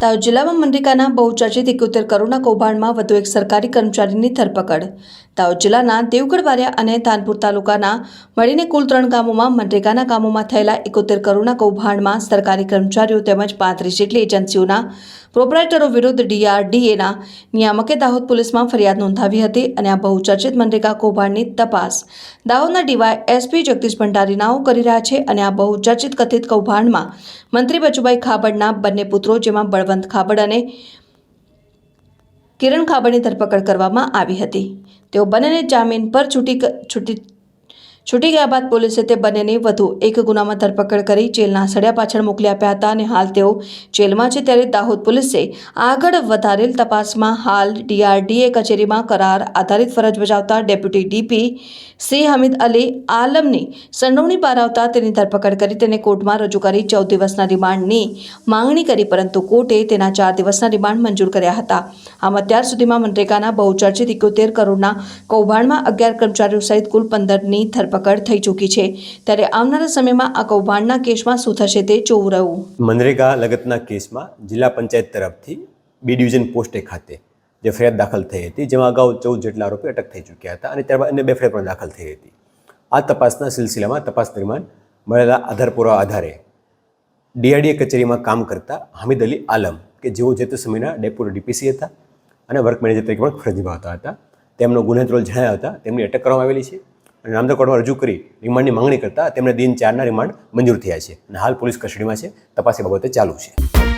દાહોદ જિલ્લામાં મનરેગાના બહુચર્ચિત એકોતેર કરોડના કૌભાંડમાં વધુ એક સરકારી કર્મચારીની ધરપકડ. તાવ જિલ્લાના દેવગઢ બારિયા અને તાનપુર તાલુકાના મળીને કુલ ત્રણ ગામોમાં મનરેગાના કામોમાં થયેલા એકોતેર કરોડના કૌભાંડમાં સરકારી કર્મચારીઓ તેમજ પાંત્રીસ જેટલી એજન્સીઓના પ્રોપરાઇટરો વિરુદ્ધ ડીઆરડીએના નિયામકે દાહોદ પોલીસમાં ફરિયાદ નોંધાવી હતી અને આ બહુચર્ચિત મનરેગા કૌભાંડની તપાસ. દાહોદના ડીવાય એસપી જગદીશ ભંડારીનાઓ કરી રહ્યા છે અને આ બહુચર્ચિત કથિત કૌભાંડમાં મંત્રી બચુભાઈ ખાબડના બંને પુત્રો જેમાં બળવંત ખાબડ અને કિરણ ખાબડની ધરપકડ કરવામાં આવી હતી. તેઓ બંનેને જામીન પર છૂટી છૂટી છૂટી ગયા બાદ પોલીસે તે બંનેની વધુ એક ગુનામાં ધરપકડ કરી જેલના સળિયા પાછળ મોકલી આપ્યા હતા અને હાલ તેઓ જેલમાં છે ત્યારે દાહોદ પોલીસે આગળ વધારેલ તપાસમાં હાલ ડીઆરડીએ કચેરીમાં કરાર આધારિત ફરજ બજાવતા deputy DP C Hamid Ali આલમની સંડોવણી પારાવતા તેની ધરપકડ કરી તેને કોર્ટમાં રજૂ કરી ચૌદ દિવસના રિમાન્ડની માંગણી કરી, પરંતુ કોર્ટે તેના ચાર દિવસના રિમાન્ડ મંજૂર કર્યા હતા. આમ અત્યાર સુધીમાં મનરેગાના બહુચર્ચિત એકોતેર કરોડના કૌભાંડમાં અગિયાર કર્મચારીઓ સહિત કુલ પંદરની ધરપકડ થઈ ચૂકી છે. ત્યારે આવનારા સમયમાં આ કૌભાંડના કેસમાં શું થશે તે જોવું રહ્યું. મનરેગા લગતના કેસમાં જિલ્લા પંચાયત તરફથી બી ડિવિઝન પોસ્ટે ખાતે જે ફરિયાદ દાખલ થઈ હતી, જેમાં અગાઉ ચૌદ જેટલા આરોપી અટક થઈ ચૂક્યા હતા અને ત્યારબાદ અન્ય બે ફરિયાદ પણ દાખલ થઈ હતી. આ તપાસના સિલસિલામાં તપાસ દરમિયાન મળેલા આધાર પુરાવા આધારે ડીઆરડીએ કચેરીમાં કામ કરતા હામિદ અલી આલમ, કે જેઓ જે તે સમયના ડેપ્યુટી ડીપીસી હતા અને વર્ક મેનેજર તરીકે પણ ફરજ નિભાવતા હતા, તેમનો ગુનેત્રોલ જણાયા હતા, તેમની અટક કરવામાં આવેલી છે. અને નામદાર કોર્ટમાં રજૂ કરી રિમાન્ડની માંગણી કરતા તેમણે દિન ચારના રિમાન્ડ મંજૂર થયા છે. અને હાલ પોલીસ કસ્ટડીમાં છે. તપાસી બાબતે ચાલુ છે.